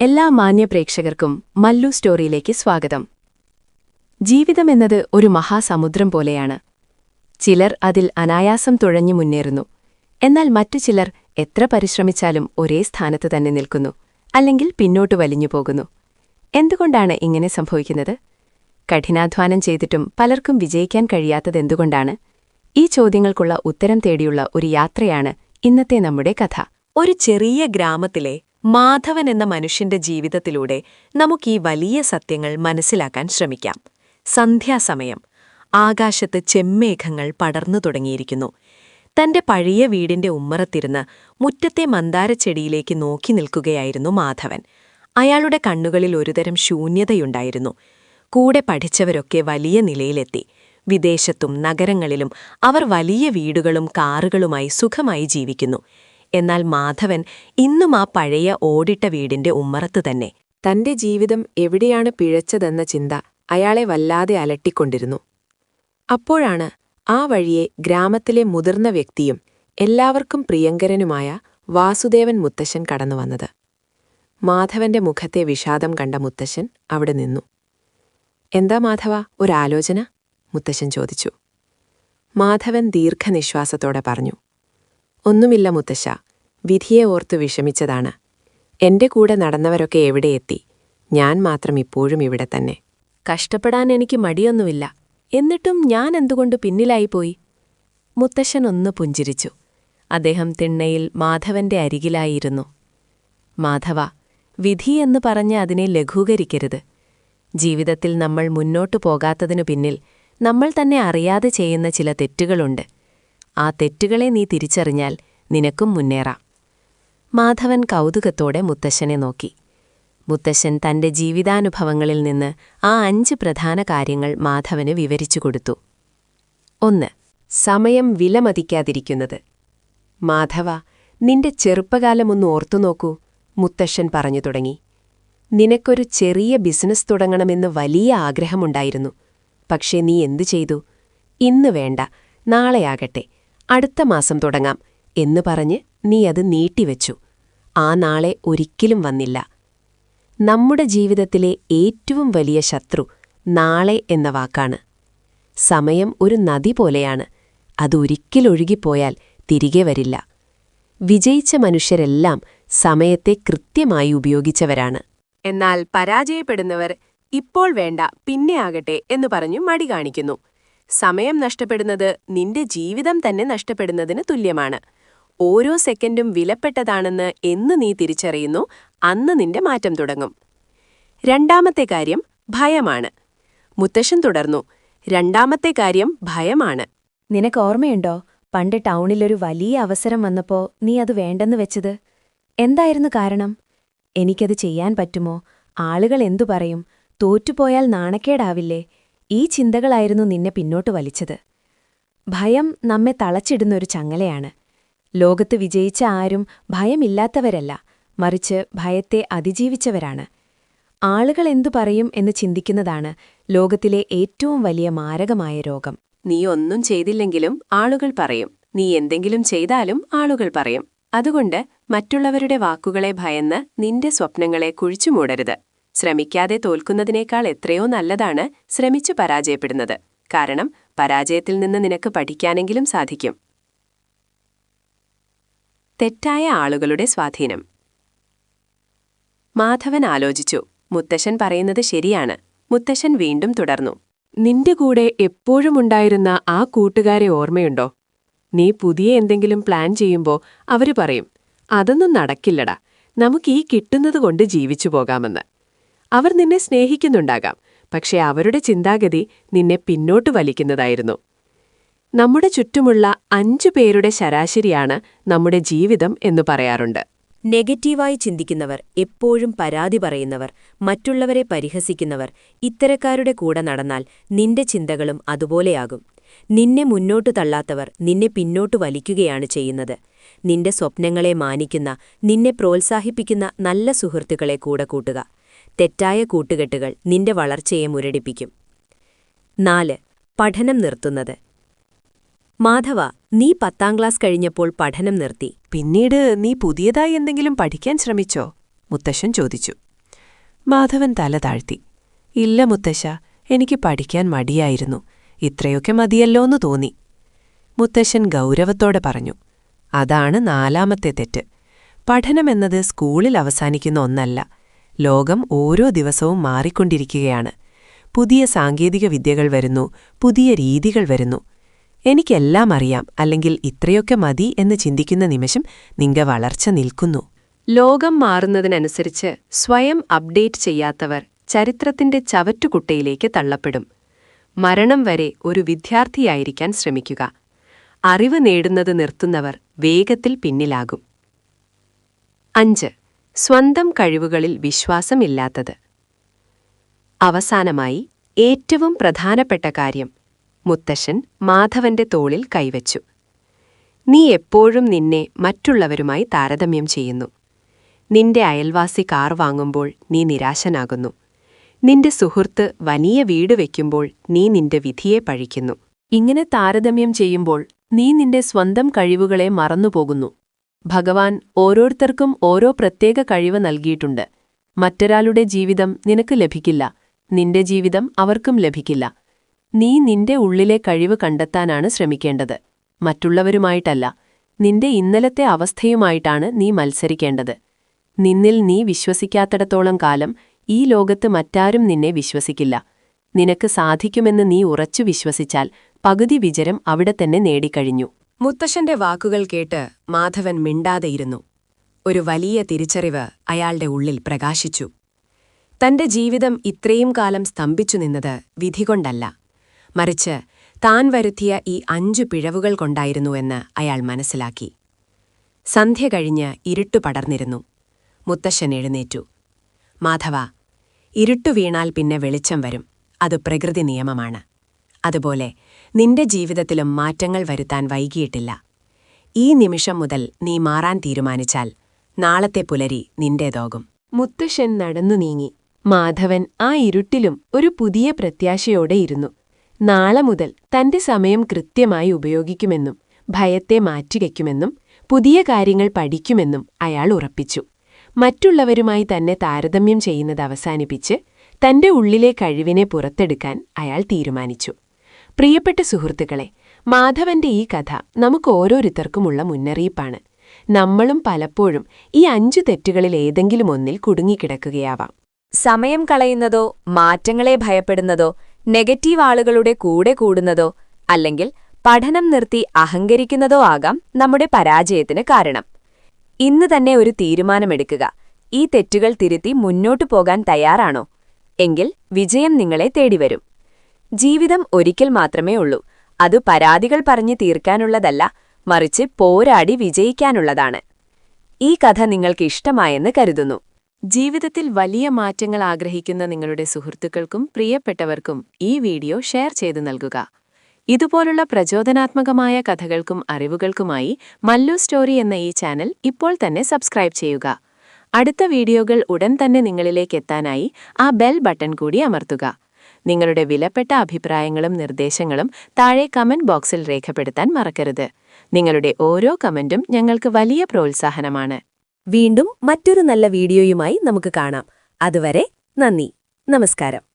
എല്ലാ മാന്യപ്രേക്ഷകർക്കും മല്ലു സ്റ്റോറിയിലേക്ക് സ്വാഗതം. ജീവിതമെന്നത് ഒരു മഹാസമുദ്രം പോലെയാണ്. ചിലർ അതിൽ അനായാസം തുഴഞ്ഞു മുന്നേറുന്നു. എന്നാൽ മറ്റു ചിലർ എത്ര പരിശ്രമിച്ചാലും ഒരേ സ്ഥാനത്ത് തന്നെ നിൽക്കുന്നു അല്ലെങ്കിൽ പിന്നോട്ട് വലിഞ്ഞു പോകുന്നു. എന്തുകൊണ്ടാണ് ഇങ്ങനെ സംഭവിക്കുന്നത്? കഠിനാധ്വാനം ചെയ്തിട്ടും പലർക്കും വിജയിക്കാൻ കഴിയാത്തതെന്തുകൊണ്ടാണ് ഈ ചോദ്യങ്ങൾക്കുള്ള ഉത്തരം തേടിയുള്ള ഒരു യാത്രയാണ് ഇന്നത്തെ നമ്മുടെ കഥ. ഒരു ചെറിയ ഗ്രാമത്തിലെ മാധവൻ എന്ന മനുഷ്യന്റെ ജീവിതത്തിലൂടെ നമുക്ക് ഈ വലിയ സത്യങ്ങൾ മനസ്സിലാക്കാൻ ശ്രമിക്കാം. സന്ധ്യാസമയം. ആകാശത്ത് ചെമ്മേഘങ്ങൾ പടർന്നു തുടങ്ങിയിരിക്കുന്നു. തന്റെ പഴയ വീടിന്റെ ഉമ്മറത്തിരുന്ന് മുറ്റത്തെ മന്ദാരച്ചെടിയിലേക്ക് നോക്കി നിൽക്കുകയായിരുന്നു മാധവൻ. അയാളുടെ കണ്ണുകളിൽ ഒരുതരം ശൂന്യതയുണ്ടായിരുന്നു. കൂടെ പഠിച്ചവരൊക്കെ വലിയ നിലയിലെത്തി. വിദേശത്തും നഗരങ്ങളിലും അവർ വലിയ വീടുകളും കാറുകളുമായി സുഖമായി ജീവിക്കുന്നു. എന്നാൽ മാധവൻ ഇന്നും ആ പഴയ ഓടിട്ട വീടിന്റെ ഉമ്മറത്ത് തന്നെ. തന്റെ ജീവിതം എവിടെയാണ് പിഴച്ചതെന്ന ചിന്ത അയാളെ വല്ലാതെ അലട്ടിക്കൊണ്ടിരുന്നു. അപ്പോഴാണ് ആ വഴിയെ ഗ്രാമത്തിലെ മുതിർന്ന വ്യക്തിയും എല്ലാവർക്കും പ്രിയങ്കരനുമായ വാസുദേവൻ മുത്തശ്ശൻ കടന്നുവന്നത് മാധവന്റെ മുഖത്തെ വിഷാദം കണ്ട മുത്തശ്ശൻ അവിടെ നിന്നു. എന്താ മാധവ ഒരാലോചന? മുത്തശ്ശൻ ചോദിച്ചു. മാധവൻ ദീർഘനിശ്വാസത്തോടെ പറഞ്ഞു. ഒന്നുമില്ല മുത്തശ്ശ വിധിയെ ഓർത്തു വിഷമിച്ചതാണ്. എന്റെ കൂടെ നടന്നവരൊക്കെ എവിടെ എത്തി? ഞാൻ മാത്രം ഇപ്പോഴും ഇവിടെ തന്നെ. കഷ്ടപ്പെടാൻ എനിക്ക് മടിയൊന്നുമില്ല. എന്നിട്ടും ഞാൻ എന്തുകൊണ്ട് പിന്നിലായിപ്പോയി? മുത്തശ്ശൻ ഒന്ന് പുഞ്ചിരിച്ചു. അദ്ദേഹം തിണ്ണയിൽ മാധവന്റെ അരികിലായിരുന്നു. മാധവ വിധി എന്ന് പറഞ്ഞ് അതിനെ ലഘൂകരിക്കരുത്. ജീവിതത്തിൽ നമ്മൾ മുന്നോട്ടു പോകാത്തതിനു പിന്നിൽ നമ്മൾ തന്നെ അറിയാതെ ചെയ്യുന്ന ചില തെറ്റുകളുണ്ട്. ആ തെറ്റുകളെ നീ തിരിച്ചറിഞ്ഞാൽ നിനക്കും മുന്നേറാം. മാധവൻ കൗതുകത്തോടെ മുത്തശ്ശനെ നോക്കി. മുത്തശ്ശൻ തന്റെ ജീവിതാനുഭവങ്ങളിൽ നിന്ന് ആ അഞ്ച് പ്രധാന കാര്യങ്ങൾ മാധവന് വിവരിച്ചു കൊടുത്തു. ഒന്ന് സമയം വിലമതിക്കാതിരിക്കുന്നത്. മാധവ നിന്റെ ചെറുപ്പകാലമൊന്ന് ഓർത്തുനോക്കൂ മുത്തശ്ശൻ പറഞ്ഞു തുടങ്ങി. നിനക്കൊരു ചെറിയ ബിസിനസ് തുടങ്ങണമെന്ന് വലിയ ആഗ്രഹമുണ്ടായിരുന്നു. പക്ഷേ നീ എന്തു ചെയ്തു? ഇന്ന് വേണ്ട നാളെയാകട്ടെ അടുത്ത മാസം തുടങ്ങാം. എന്ന് പറഞ്ഞ് നീ അത് നീട്ടിവെച്ചു. ആ നാളെ ഒരിക്കലും വന്നില്ല. നമ്മുടെ ജീവിതത്തിലെ ഏറ്റവും വലിയ ശത്രു നാളെ എന്ന വാക്കാണ്. സമയം ഒരു നദി പോലെയാണ്. അതൊരിക്കലൊഴുകിപ്പോയാൽ തിരികെ വരില്ല. വിജയിച്ച മനുഷ്യരെല്ലാം സമയത്തെ കൃത്യമായി ഉപയോഗിച്ചവരാണ്. എന്നാൽ പരാജയപ്പെടുന്നവർ ഇപ്പോൾ വേണ്ട പിന്നെ ആകട്ടെ എന്ന് പറഞ്ഞു മടി കാണിക്കുന്നു. സമയം നഷ്ടപ്പെടുന്നത് നിന്റെ ജീവിതം തന്നെ നഷ്ടപ്പെടുന്നതിന് തുല്യമാണ്. ഓരോ സെക്കൻഡും വിലപ്പെട്ടതാണെന്ന് എന്ന് നീ തിരിച്ചറിയുന്നു അന്ന് നിന്റെ മാറ്റം തുടങ്ങും. രണ്ടാമത്തെ കാര്യം ഭയമാണ്. മുത്തശ്ശൻ തുടർന്നു രണ്ടാമത്തെ കാര്യം ഭയമാണ്. നിനക്ക് ഓർമ്മയുണ്ടോ പണ്ട് ടൗണിലൊരു വലിയ അവസരം വന്നപ്പോ നീ അത് വേണ്ടെന്ന് വെച്ചത്? എന്തായിരുന്നു കാരണം? എനിക്കത് ചെയ്യാൻ പറ്റുമോ? ആളുകൾ എന്തു പറയും? തോറ്റുപോയാൽ നാണക്കേടാവില്ലേ? ഈ ചിന്തകളായിരുന്നു നിന്നെ പിന്നോട്ട് വലിച്ചത്. ഭയം നമ്മെ തളച്ചിടുന്നൊരു ചങ്ങലയാണ്. ലോകത്ത് വിജയിച്ച ആരും ഭയമില്ലാത്തവരല്ല മറിച്ച് ഭയത്തെ അതിജീവിച്ചവരാണ്. ആളുകൾ എന്തു പറയും എന്ന് ചിന്തിക്കുന്നതാണ് ലോകത്തിലെ ഏറ്റവും വലിയ മാരകമായ രോഗം. നീ ഒന്നും ചെയ്തില്ലെങ്കിലും ആളുകൾ പറയും. നീ എന്തെങ്കിലും ചെയ്താലും ആളുകൾ പറയും. അതുകൊണ്ട് മറ്റുള്ളവരുടെ വാക്കുകളെ ഭയന്ന് നിന്റെ സ്വപ്നങ്ങളെ കുഴിച്ചുമൂടരുത്. ശ്രമിക്കാതെ തോൽക്കുന്നതിനേക്കാൾ എത്രയോ നല്ലതാണ് ശ്രമിച്ചു പരാജയപ്പെടുന്നത്. കാരണം പരാജയത്തിൽ നിന്ന് നിനക്ക് പഠിക്കാനെങ്കിലും സാധിക്കും. തെറ്റായ ആളുകളുടെ സ്വാധീനം. മാധവൻ ആലോചിച്ചു. മുത്തശ്ശൻ പറയുന്നത് ശരിയാണ്. മുത്തശ്ശൻ വീണ്ടും തുടർന്നു. നിന്റെ കൂടെ എപ്പോഴും ഉണ്ടായിരുന്ന ആ കൂട്ടുകാരെ ഓർമ്മയുണ്ടോ? നീ പുതിയ എന്തെങ്കിലും പ്ലാൻ ചെയ്യുമ്പോൾ അവർ പറയും അതൊന്നും നടക്കില്ലടാ. നമുക്ക് ഈ കിട്ടുന്നതുകൊണ്ട് ജീവിച്ചു പോകാമെന്ന്. അവർ നിന്നെ സ്നേഹിക്കുന്നുണ്ടാകാം. പക്ഷേ അവരുടെ ചിന്താഗതി നിന്നെ പിന്നോട്ട് വലിക്കുന്നതായിരുന്നു. നമ്മുടെ ചുറ്റുമുള്ള അഞ്ചു പേരുടെ ശരാശരിയാണ് നമ്മുടെ ജീവിതം എന്ന് പറയാറുണ്ട്. നെഗറ്റീവായി ചിന്തിക്കുന്നവർ എപ്പോഴും പരാതി പറയുന്നവർ മറ്റുള്ളവരെ പരിഹസിക്കുന്നവർ ഇത്തരക്കാരുടെ കൂടെ നടന്നാൽ നിന്റെ ചിന്തകളും അതുപോലെയാകും. നിന്നെ മുന്നോട്ടു തള്ളാത്തവർ നിന്നെ പിന്നോട്ടു വലിക്കുകയാണ് ചെയ്യുന്നത്. നിന്റെ സ്വപ്നങ്ങളെ മാനിക്കുന്ന നിന്നെ പ്രോത്സാഹിപ്പിക്കുന്ന നല്ല സുഹൃത്തുക്കളെ കൂടെ കൂട്ടുക. തെറ്റായ കൂട്ടുകെട്ടുകൾ നിന്റെ വളർച്ചയെ മുരടിപ്പിക്കും. നാല് പഠനം നിർത്തുന്നത്. മാധവ നീ പത്താം ക്ലാസ് കഴിഞ്ഞപ്പോൾ പഠനം നിർത്തി. പിന്നീട് നീ പുതിയതായി എന്തെങ്കിലും പഠിക്കാൻ ശ്രമിച്ചോ? മുത്തശ്ശൻ ചോദിച്ചു. മാധവൻ തല താഴ്ത്തി. ഇല്ല മുത്തശ്ശ എനിക്ക് പഠിക്കാൻ മടിയായിരുന്നു. ഇത്രയൊക്കെ മതിയല്ലോന്നു തോന്നി. മുത്തശ്ശൻ ഗൗരവത്തോടെ പറഞ്ഞു. അതാണ് നാലാമത്തെ തെറ്റ്. പഠനമെന്നത് സ്കൂളിൽ അവസാനിക്കുന്ന ഒന്നല്ല. ലോകം ഓരോ ദിവസവും മാറിക്കൊണ്ടിരിക്കുകയാണ്. പുതിയ സാങ്കേതിക വിദ്യകൾ വരുന്നു പുതിയ രീതികൾ വരുന്നു. എനിക്കെല്ലാം അറിയാം അല്ലെങ്കിൽ ഇത്രയൊക്കെ മതി എന്ന് ചിന്തിക്കുന്ന നിമിഷം നിങ്ങ വളർച്ച നിൽക്കുന്നു. ലോകം മാറുന്നതിനനുസരിച്ച് സ്വയം അപ്ഡേറ്റ് ചെയ്യാത്തവർ ചരിത്രത്തിന്റെ ചവറ്റുകുട്ടയിലേക്ക് തള്ളപ്പെടും. മരണം വരെ ഒരു വിദ്യാർത്ഥിയായിരിക്കാൻ ശ്രമിക്കുക. അറിവ് നേടുന്നത് നിർത്തുന്നവർ വേഗത്തിൽ പിന്നിലാകും. അഞ്ച്. സ്വന്തം കഴിവുകളിൽ വിശ്വാസമില്ലാത്തത്. അവസാനമായി ഏറ്റവും പ്രധാനപ്പെട്ട കാര്യം മുത്തശ്ശൻ മാധവന്റെ തോളിൽ കൈവച്ചു. നീ എപ്പോഴും നിന്നെ മറ്റുള്ളവരുമായി താരതമ്യം ചെയ്യുന്നു. നിന്റെ അയൽവാസി കാർ വാങ്ങുമ്പോൾ നീ നിരാശനാകുന്നു. നിന്റെ സുഹൃത്ത് വലിയ വീട് വയ്ക്കുമ്പോൾ നീ നിന്റെ വിധിയെ പഴിക്കുന്നു. ഇങ്ങനെ താരതമ്യം ചെയ്യുമ്പോൾ നീ നിന്റെ സ്വന്തം കഴിവുകളെ മറന്നുപോകുന്നു. ഭഗവാൻ ഓരോരുത്തർക്കും ഓരോ പ്രത്യേക കഴിവ് നൽകിയിട്ടുണ്ട്. മറ്റൊരാളുടെ ജീവിതം നിനക്ക് ലഭിക്കില്ല. നിന്റെ ജീവിതം അവർക്കും ലഭിക്കില്ല. നീ നിന്റെ ഉള്ളിലെ കഴിവ് കണ്ടെത്താനാണ് ശ്രമിക്കേണ്ടത്. മറ്റുള്ളവരുമായിട്ടല്ല നിന്റെ ഇന്നലത്തെ അവസ്ഥയുമായിട്ടാണ് നീ മത്സരിക്കേണ്ടത്. നിന്നിൽ നീ വിശ്വസിക്കാത്തിടത്തോളം കാലം ഈ ലോകത്ത് മറ്റാരും നിന്നെ വിശ്വസിക്കില്ല. നിനക്ക് സാധിക്കുമെന്ന് നീ ഉറച്ചു വിശ്വസിച്ചാൽ പകുതി വിജരം അവിടെ തന്നെ നേടിക്കഴിഞ്ഞു. മുത്തശ്ശന്റെ വാക്കുകൾ കേട്ട് മാധവൻ മിണ്ടാതെയിരുന്നു. ഒരു വലിയ തിരിച്ചറിവ് അയാളുടെ ഉള്ളിൽ പ്രകാശിച്ചു. തന്റെ ജീവിതം ഇത്രയും കാലം സ്തംഭിച്ചു നിന്നത് വിധികൊണ്ടല്ല മറിച്ച് താൻ വരുത്തിയ ഈ അഞ്ചു പിഴവുകൾ കൊണ്ടായിരുന്നുവെന്ന് അയാൾ മനസ്സിലാക്കി. സന്ധ്യ കഴിഞ്ഞ് ഇരുട്ടു പടർന്നിരുന്നു. മുത്തശ്ശൻ എഴുന്നേറ്റു. മാധവ ഇരുട്ടു വീണാൽ പിന്നെ വെളിച്ചം വരും. അത് പ്രകൃതി നിയമമാണ്. അതുപോലെ നിന്റെ ജീവിതത്തിലും മാറ്റങ്ങൾ വരുത്താൻ വൈകിയിട്ടില്ല. ഈ നിമിഷം മുതൽ നീ മാറാൻ തീരുമാനിച്ചാൽ നാളത്തെ പുലരി നിന്റേതോകും. മുത്തശ്ശൻ നടന്നു നീങ്ങി. മാധവൻ ആ ഇരുട്ടിലും ഒരു പുതിയ പ്രത്യാശയോടെ ഇരുന്നു. നാളെ മുതൽ തന്റെ സമയം കൃത്യമായി ഉപയോഗിക്കുമെന്നും ഭയത്തെ മാറ്റിവെക്കുമെന്നും പുതിയ കാര്യങ്ങൾ പഠിക്കുമെന്നും അയാൾ ഉറപ്പിച്ചു. മറ്റുള്ളവരുമായി തന്നെ താരതമ്യം ചെയ്യുന്നത് അവസാനിപ്പിച്ച് തന്റെ ഉള്ളിലെ കഴിവിനെ പുറത്തെടുക്കാൻ അയാൾ തീരുമാനിച്ചു. പ്രിയപ്പെട്ട സുഹൃത്തുക്കളെ മാധവന്റെ ഈ കഥ നമുക്ക് ഓരോരുത്തർക്കുമുള്ള മുന്നറിയിപ്പാണ്. നമ്മളും പലപ്പോഴും ഈ അഞ്ചു തെറ്റുകളിൽ ഏതെങ്കിലും ഒന്നിൽ കുടുങ്ങിക്കിടക്കുകയാവാം. സമയം കളയുന്നതോ മാറ്റങ്ങളെ ഭയപ്പെടുന്നതോ നെഗറ്റീവ് ആളുകളുടെ കൂടെ കൂടുന്നതോ അല്ലെങ്കിൽ പഠനം നിർത്തി അഹങ്കരിക്കുന്നതോ ആകാം നമ്മുടെ പരാജയത്തിന് കാരണം. ഇന്ന് തന്നെ ഒരു തീരുമാനമെടുക്കുക. ഈ തെറ്റുകൾ തിരുത്തി മുന്നോട്ടു പോകാൻ തയ്യാറാണോ? എങ്കിൽ വിജയം നിങ്ങളെ തേടിവരും. ജീവിതം ഒരിക്കൽ മാത്രമേ ഉള്ളൂ. അത് പരാതികൾ പറഞ്ഞു തീർക്കാനുള്ളതല്ല മറിച്ച് പോരാടി വിജയിക്കാനുള്ളതാണ്. ഈ കഥ നിങ്ങൾക്ക് ഇഷ്ടമായെന്ന് കരുതുന്നു. ജീവിതത്തിൽ വലിയ മാറ്റങ്ങൾ ആഗ്രഹിക്കുന്ന നിങ്ങളുടെ സുഹൃത്തുക്കൾക്കും പ്രിയപ്പെട്ടവർക്കും ഈ വീഡിയോ ഷെയർ ചെയ്തു നൽകുക. ഇതുപോലുള്ള പ്രചോദനാത്മകമായ കഥകൾക്കും അറിവുകൾക്കുമായി മല്ലു സ്റ്റോറി എന്ന ഈ ചാനൽ ഇപ്പോൾ തന്നെ സബ്സ്ക്രൈബ് ചെയ്യുക. അടുത്ത വീഡിയോകൾ ഉടൻ തന്നെ നിങ്ങളിലേക്ക് എത്താനായി ആ ബെൽ ബട്ടൺ കൂടി അമർത്തുക. നിങ്ങളുടെ വിലപ്പെട്ട അഭിപ്രായങ്ങളും നിർദ്ദേശങ്ങളും താഴെ കമന്റ് ബോക്സിൽ രേഖപ്പെടുത്താൻ മറക്കരുത്. നിങ്ങളുടെ ഓരോ കമന്റും ഞങ്ങൾക്ക് വലിയ പ്രോത്സാഹനമാണ്. വീണ്ടും മറ്റൊരു നല്ല വീഡിയോയുമായി നമുക്ക് കാണാം. അതുവരെ നന്ദി. നമസ്കാരം.